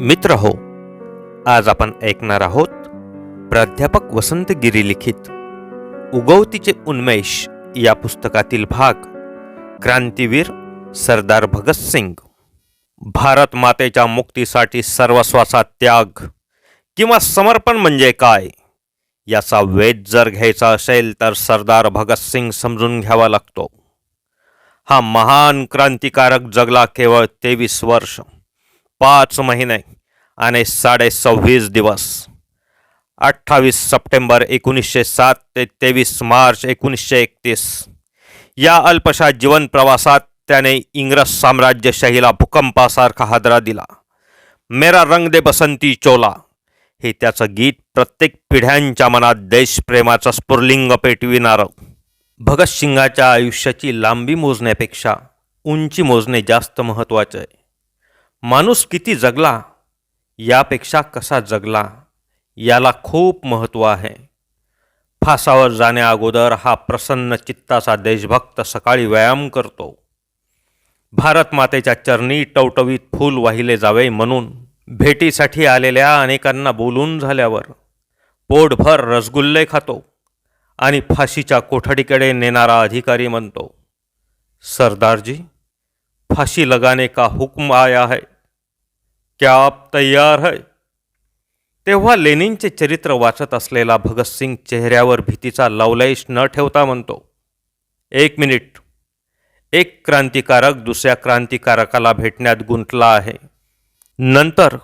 मित्र हो आज आपण ऐकणार आहोत प्राध्यापक वसंत गिरी लिखित. उगवतीचे उन्मेष या पुस्तकातील भाग क्रांतीवीर सरदार भगतसिंग भारत मातेच्या मुक्तीसाठी सर्वस्वाचा त्याग किंवा समर्पण म्हणजे काय? याचा वेध जर घ्यायचा असेल तर सरदार भगतसिंग समजून घ्यावा लागतो. हा महान क्रांतिकारक जगला केवळ तेवीस वर्ष. पाच महिने आणि साडे सव्वीस दिवस. अठ्ठावीस सप्टेंबर एकोणीसशे सात ते तेवीस मार्च एकोणीसशे एकतीस. या अल्पशा जीवन प्रवासात त्याने इंग्रज साम्राज्यशाहीला भूकंपासारखा हादरा दिला. मेरा रंग दे बसंती चोला. हे त्याचं गीत प्रत्येक पिढ्यांच्या मनात देशप्रेमाचं स्फुर्लिंग पेटविणारं. भगतसिंगाच्या आयुष्याची लांबी मोजण्यापेक्षा उंची मोजणे जास्त महत्त्वाचे आहे. माणूस किती जगला यापेक्षा कसा जगला याला खूप महत्त्व आहे. फासावर जाण्याअगोदर हा प्रसन्न चित्ताचा देशभक्त सकाळी व्यायाम करतो. भारत मातेच्या चरणी टवटवीत फूल वाहिले जावे म्हणून भेटीसाठी आलेल्या अनेकांना बोलून झाल्यावर पोटभर रसगुल्ले खातो आणि फाशीच्या कोठडीकडे नेणारा अधिकारी म्हणतो सरदारजी फाशी लगाने का हुक्म आया है? क्या आप तयार है? तेव्हा लेनिनचे चरित्र वाचत असलेला भगतसिंग चेहऱ्यावर भीतीचा लवलयश न ठेवता म्हणतो एक मिनिट. एक क्रांतिकारक दुसऱ्या क्रांतिकारकाला भेटण्यात गुंतला आहे. नंतर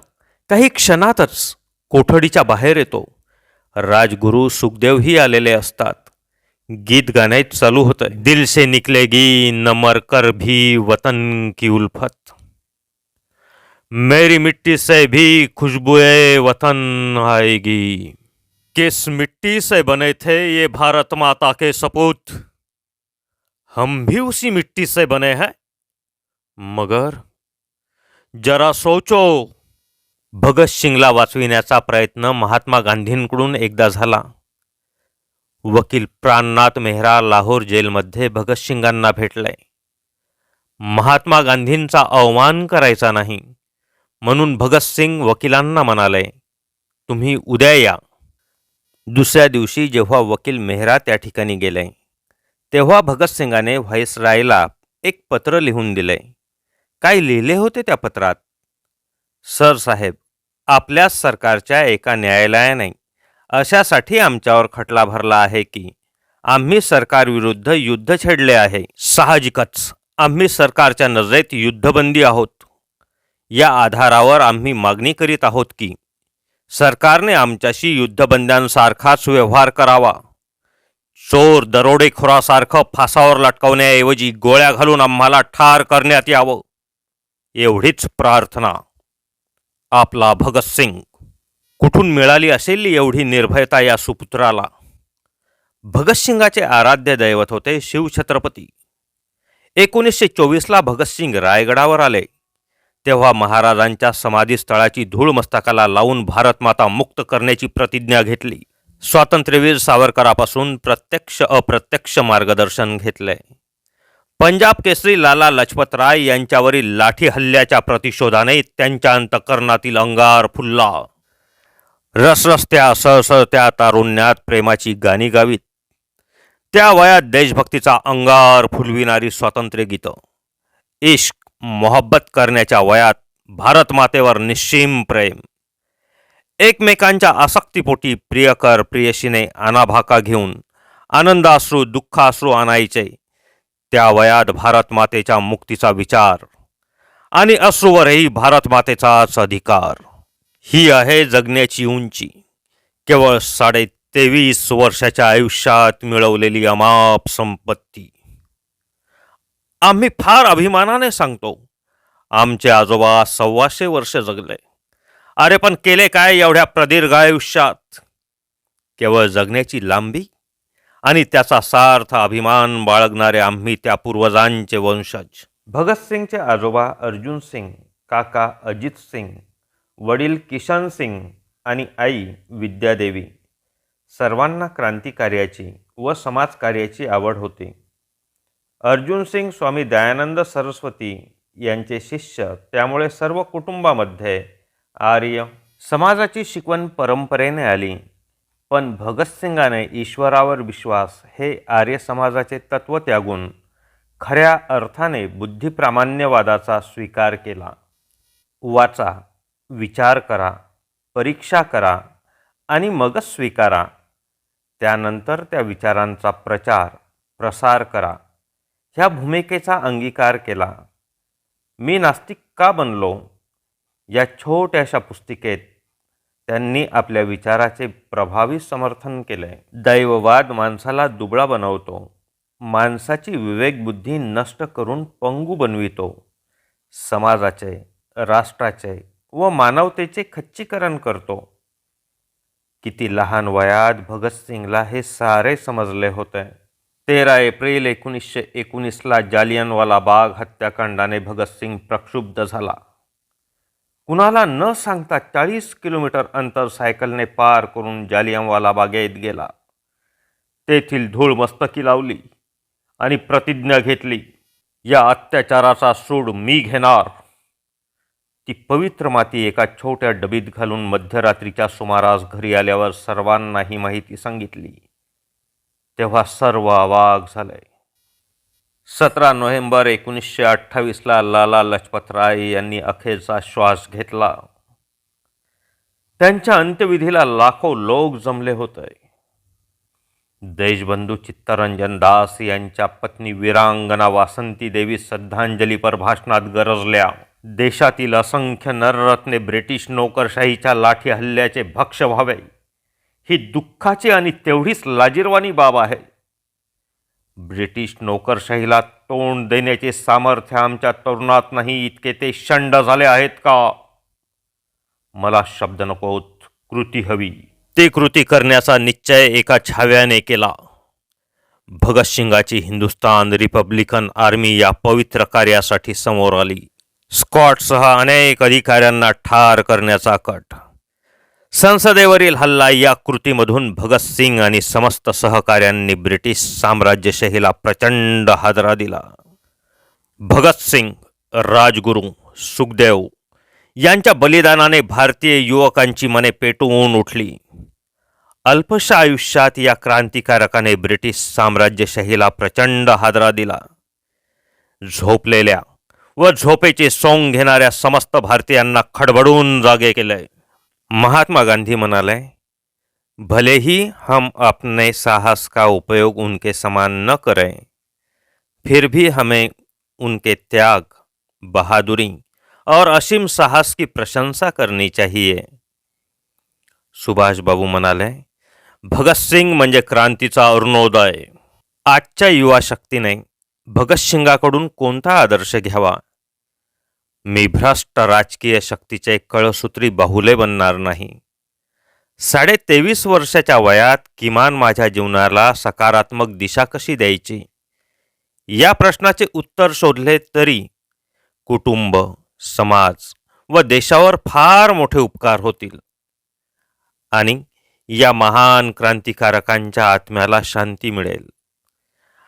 काही क्षणातच कोठडीच्या बाहेर येतो. राजगुरू सुखदेवही आलेले असतात. गीत गाण्यात चालू होतं दिल से निकलेगी नमर कर भी वतन की उल्फत. मेरी मिट्टी से भी खुशबुए वतन आएगी। किस मिट्टी से बने थे ये भारत माता के सपूत? हम भी उसी मिट्टी से बने हैं। मगर जरा सोचो भगत सिंगला वाचविण्याचा प्रयत्न महात्मा गांधींकडून एकदा झाला। वकील प्राणनाथ मेहरा लाहोर जेलमध्ये भगतसिंगांना भेटलाय महात्मा गांधींचा अवमान करायचा नाही। म्हणून भगतसिंग वकिलांना म्हणाले तुम्ही उद्या या. दुसऱ्या दिवशी जेव्हा वकील मेहरा त्या ठिकाणी गेले तेव्हा भगतसिंगाने व्हाईसरायला एक पत्र लिहून दिले. काय लिहिले होते त्या पत्रात? सर साहेब आपल्याच सरकारच्या एका न्यायालयाने अशासाठी आमच्यावर खटला भरला आहे की आम्ही सरकारविरुद्ध युद्ध छेडले आहे. साहजिकच आम्ही सरकारच्या नजरेत युद्धबंदी आहोत. या आधारावर आम्ही मागणी करीत आहोत की सरकारने आमच्याशी युद्धबंद्यांसारखाच व्यवहार करावा. चोर दरोडेखोरासारखं फासावर लटकवण्याऐवजी गोळ्या घालून आम्हाला ठार करण्यात यावं. एवढीच प्रार्थना. आपला भगतसिंग कुठून मिळाली असेल एवढी निर्भयता या सुपुत्राला? भगतसिंगाचे आराध्य दैवत होते शिवछत्रपती. एकोणीसशे चोवीसला भगतसिंग रायगडावर आले. तेव्हा महाराजांच्या समाधीस्थळाची धूळ मस्तकाला लावून भारतमाता मुक्त करण्याची प्रतिज्ञा घेतली. स्वातंत्र्यवीर सावरकरापासून प्रत्यक्ष अप्रत्यक्ष मार्गदर्शन घेतले. पंजाब केसरी लाला लजपत राय यांच्यावरील लाठी हल्ल्याच्या प्रतिशोधाने त्यांच्या अंतकरणातील अंगार फुलला. रसरस्त्या सहसहत्या तारुण्यात प्रेमाची गाणी गावीत. त्या वयात देशभक्तीचा अंगार फुलविणारी स्वातंत्र्य गीतं इश्क मोहब्बत करण्याच्या वयात भारत मातेवर निश्चिम प्रेम. एकमेकांच्या आसक्तीपोटी प्रियकर प्रियशीने अनाभाका घेऊन आनंदाश्रू दुःखाश्रू आणायचे. त्या वयात भारत मातेच्या मुक्तीचा विचार आणि अश्रूवरही भारत मातेचाच अधिकार. ही आहे जगण्याची उंची. केवळ साडे तेवीस वर्षाच्या आयुष्यात मिळवलेली अमाप संपत्ती. आम्ही फार अभिमानाने सांगतो. आमचे आजोबा सव्वाशे वर्ष जगले. अरे पण केले काय एवढ्या प्रदीर्घ आयुष्यात? केवळ जगण्याची लांबी आणि त्याचा सार्थ अभिमान बाळगणारे आम्ही त्या पूर्वजांचे वंशज. भगतसिंगचे आजोबा अर्जुन सिंग काका अजित सिंग वडील किशन सिंग आणि आई विद्यादेवी. सर्वांना क्रांतिकार्याची व समाजकार्याची आवड होती. अर्जुन सिंग स्वामी दयानंद सरस्वती यांचे शिष्य त्यामुळे सर्व कुटुंबामध्ये आर्य समाजाची शिकवण परंपरेने आली. पण भगतसिंगाने ईश्वरावर विश्वास हे आर्य समाजाचे तत्व त्यागून खऱ्या अर्थाने बुद्धिप्रामाण्यवादाचा स्वीकार केला. वाचा विचार करा परीक्षा करा आणि मगच स्वीकारा. त्यानंतर त्या विचारांचा प्रचार प्रसार करा. ह्या भूमिकेचा अंगीकार केला. मी नास्तिक का बनलो? या छोट्याशा पुस्तिकेत त्यांनी आपल्या विचाराचे प्रभावी समर्थन केले. दैववाद माणसाला दुबळा बनवतो. माणसाची विवेकबुद्धी नष्ट करून पंगू बनवितो. समाजाचे राष्ट्राचे व मानवतेचे खच्चीकरण करतो. किती लहान वयात भगतसिंगला हे सारे समजले होते. तेरा एप्रिल एकोणीसशे एकोणीसला जालियनवाला बाग हत्याकांडाने भगतसिंग प्रक्षुब्ध झाला. कुणाला न सांगता चाळीस किलोमीटर अंतर सायकलने पार करून जालियनवाला बागेत गेला. तेथील धूळ मस्तकी लावली आणि प्रतिज्ञा घेतली या अत्याचाराचा सूड मी घेणार. ती पवित्र माती एका छोट्या डबीत घालून मध्यरात्रीच्या सुमारास घरी आल्यावर सर्वांना ही माहिती सांगितली. तेव्हा सर्व अवाक झाले. सतरा नोव्हेंबर एकोणीसशे अठ्ठावीसला लाला लजपतराय यांनी अखेरचा श्वास घेतला. त्यांच्या अंत्यविधीला लाखो लोक जमले होते. देशबंधू चित्तरंजन दास यांच्या पत्नी वीरांगना वासंती देवी श्रद्धांजलीपर भाषणात गरजल्या. देशातील असंख्य नररत्ने ब्रिटिश नोकरशाहीच्या लाठी हल्ल्याचे भक्ष व्हावे. ही दुःखाची आणि तेवढीच लाजीरवाणी बाब आहे. ब्रिटिश नोकरशाहीला तोंड देण्याचे सामर्थ्य आमच्या तरुणात नाही इतके ते शंड झाले आहेत का? मला शब्द नकोत कृती हवी. ती कृती करण्याचा निश्चय एका छाव्याने केला. भगतसिंगाची हिंदुस्तान रिपब्लिकन आर्मी या पवित्र कार्यासाठी समोर आली. स्कॉटसह अनेक अधिकाऱ्यांना ठार करण्याचा कट संसदेवरील हल्ला या कृतीमधून भगतसिंग आणि समस्त सहकाऱ्यांनी ब्रिटिश साम्राज्यशाहीला प्रचंड हादरा दिला. भगतसिंग राजगुरू सुखदेव यांच्या बलिदानाने भारतीय युवकांची मने पेटवून उठली. अल्पशा आयुष्यात या क्रांतिकारकाने ब्रिटिश साम्राज्यशाहीला प्रचंड हादरा दिला. झोपलेल्या व झोपेचे सोंग घेणाऱ्या समस्त भारतीयांना खडबडून जागे केले. महात्मा गांधी म्हणाले भले ही हम अपने साहस का उपयोग उनके समान न करें फिर भी हमें उनके त्याग बहादुरी और असीम साहस की प्रशंसा करनी चाहिए। सुभाष बाबू म्हणाले भगतसिंग म्हणजे क्रांतीचा अरुणोदय. आजच्या युवा शक्तीने भगतसिंगाकडून कोणता आदर्श घ्यावा मी भ्रष्ट राजकीय शक्तीचे कळसूत्री बाहुले बनणार नाही. साडे तेवीस वर्षाच्या वयात किमान माझ्या जीवनाला सकारात्मक दिशा कशी द्यायची? या प्रश्नाचे उत्तर शोधले तरी कुटुंब समाज व देशावर फार मोठे उपकार होतील. आणि या महान क्रांतिकारकांच्या आत्म्याला शांती मिळेल.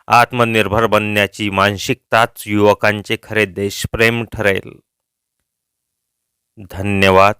आत्मनिर्भर बनण्याची मानसिकताच युवकांचे खरे देशप्रेम ठरेल. धन्यवाद.